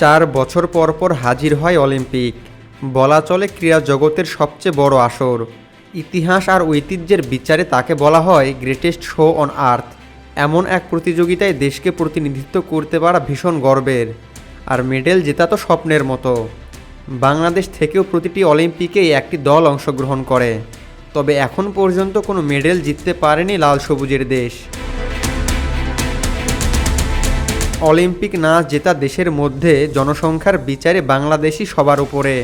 চার বছর পর পর হাজির হয় অলিম্পিক। বলা চলে ক্রীড়া জগতের সবচেয়ে বড় আসর। ইতিহাস আর ঐতিহ্যের বিচারে তাকে বলা হয় গ্রেটেস্ট শো অন আর্থ এমন এক প্রতিযোগিতায় দেশকে প্রতিনিধিত্ব করতে পারা ভীষণ গর্বের। আর মেডেল জেতা তো স্বপ্নের মতো। বাংলাদেশ থেকেও প্রতিটি অলিম্পিকেই একটি দল অংশগ্রহণ করে। তবে এখন পর্যন্ত কোনো মেডেল জিততে পারেনি লাল সবুজের দেশ। অলিম্পিক না জেতা দেশের মধ্যে জনসংখ্যার বিচারে বাংলাদেশই সবার উপরে।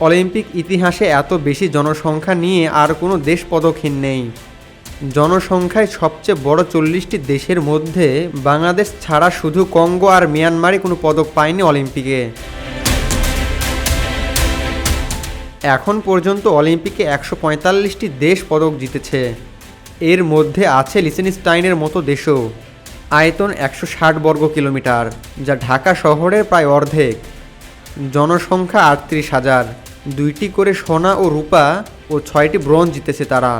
অলিম্পিক ইতিহাসে এত বেশি জনসংখ্যা নিয়ে আর কোনো দেশ পদকহীন নেই। জনসংখ্যায় সবচেয়ে বড় চল্লিশটি দেশের মধ্যে বাংলাদেশ ছাড়া শুধু কঙ্গো আর মিয়ানমারে কোনো পদক পায়নি অলিম্পিকে। এখন পর্যন্ত অলিম্পিকে একশো পঁয়তাল্লিশটি দেশ পদক জিতেছে। এর মধ্যে আছে লিসেনস্টাইনের মতো দেশও। আয়তন একশো ষাট বর্গ কিলোমিটার, যা ঢাকা শহরের প্রায় অর্ধেক। জনসংখ্যা আটত্রিশ হাজার। দুইটি করে সোনা ও রূপা ও ছয়টি ব্রোঞ্জ জিতেছে তারা।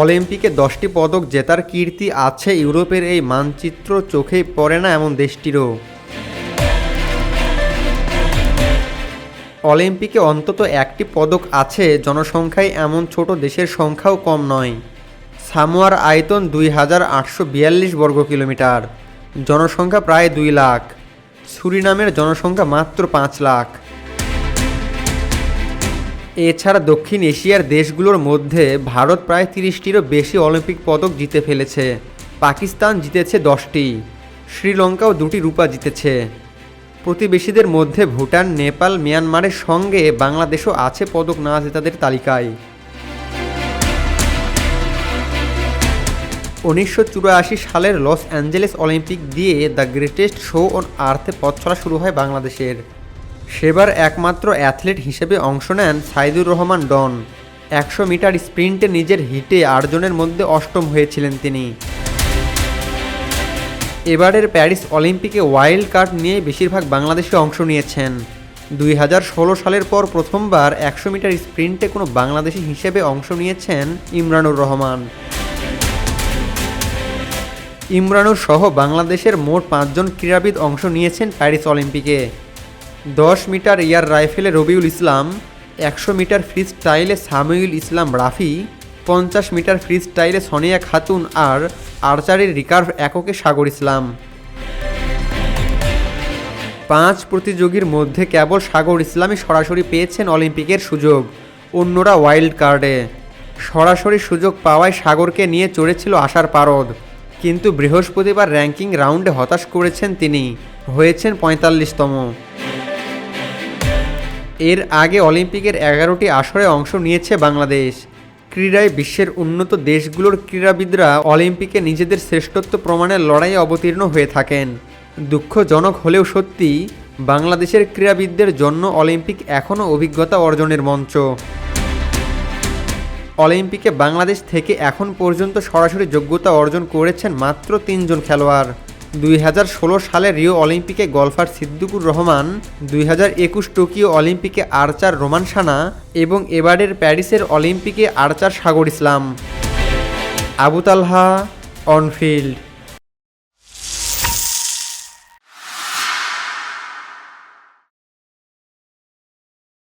অলিম্পিকে দশটি পদক জেতার কীর্তি আছে ইউরোপের এই মানচিত্র চোখেই পড়ে না এমন দেশটিরও। অলিম্পিকে অন্তত একটি পদক আছে, জনসংখ্যায় এমন ছোট দেশের সংখ্যাও কম নয়। সামোয়ার আয়তন দুই হাজার আটশো বিয়াল্লিশ বর্গ কিলোমিটার জনসংখ্যা প্রায় দুই লাখ। সুরিনামের জনসংখ্যা মাত্র পাঁচ লাখ। এছাড়া দক্ষিণ এশিয়ার দেশগুলোর মধ্যে ভারত প্রায় তিরিশটিরও বেশি অলিম্পিক পদক জিতে ফেলেছে। পাকিস্তান জিতেছে দশটি। শ্রীলঙ্কাও দুটি রূপা জিতেছে। প্রতিবেশীদের মধ্যে ভুটান, নেপাল, মিয়ানমারের সঙ্গে বাংলাদেশও আছে পদক না জেতাদের তালিকায়। উনিশশো চুরাশি সালের লস অ্যাঞ্জেলেস অলিম্পিক দিয়ে দ্য গ্রেটেস্ট শো অন আর্থে পথ চলা শুরু হয় বাংলাদেশের। সেবার একমাত্র অ্যাথলেট হিসেবে অংশ নেন সাইদুর রহমান ডন। একশো মিটার স্প্রিন্টে নিজের হিটে আটজনের মধ্যে অষ্টম হয়েছিলেন তিনি। এবারের প্যারিস অলিম্পিকে ওয়াইল্ড কার্ড নিয়ে বেশিরভাগ বাংলাদেশে অংশ নিয়েছেন। দুই হাজার ষোলো সালের পর প্রথমবার একশো মিটার স্প্রিন্টে কোনো বাংলাদেশি হিসেবে অংশ নিয়েছেন ইমরানুর রহমান। ইমরানুর সহ বাংলাদেশের মোট পাঁচজন ক্রীড়াবিদ অংশ নিয়েছেন প্যারিস অলিম্পিকে। দশ মিটার এয়ার রাইফেলে রবিউল ইসলাম, একশো মিটার ফ্রি স্টাইলে সামিউল ইসলাম রাফি, পঞ্চাশ মিটার ফ্রি স্টাইলে সোনিয়া খাতুন আর আর্চারির রিকার্ভ এককে সাগর ইসলাম। পাঁচ প্রতিযোগীর মধ্যে কেবল সাগর ইসলামই সরাসরি পেয়েছেন অলিম্পিকের সুযোগ, অন্যরা ওয়াইল্ড কার্ডে। সরাসরি সুযোগ পাওয়ায় সাগরকে নিয়ে চড়েছিল আশার পারদ। কিন্তু বৃহস্পতিবার র্যাঙ্কিং রাউন্ডে হতাশ করেছেন তিনি। হয়েছেন পঁয়তাল্লিশতম। এর আগে অলিম্পিকের এগারোটি আসরে অংশ নিয়েছে বাংলাদেশ। ক্রীড়ায় বিশ্বের উন্নত দেশগুলোর ক্রীড়াবিদরা অলিম্পিকে নিজেদের শ্রেষ্ঠত্ব প্রমাণের লড়াইয়ে অবতীর্ণ হয়ে থাকেন। দুঃখজনক হলেও সত্যি বাংলাদেশের ক্রীড়াবিদদের জন্য অলিম্পিক এখনও অভিজ্ঞতা অর্জনের মঞ্চ। অলিম্পিকে বাংলাদেশ থেকে এখন পর্যন্ত সরাসরি যোগ্যতা অর্জন করেছেন মাত্র তিনজন খেলোয়াড়। দুই হাজার ষোলো সালে রিও অলিম্পিকে গলফার সিদ্দিকুর রহমান, দুই হাজার একুশ টোকিও অলিম্পিকে আর্চার রোমান সানা এবং এবারের প্যারিসের অলিম্পিকে আর্চার সাগর ইসলাম। আবুতালহা অনফিল্ড।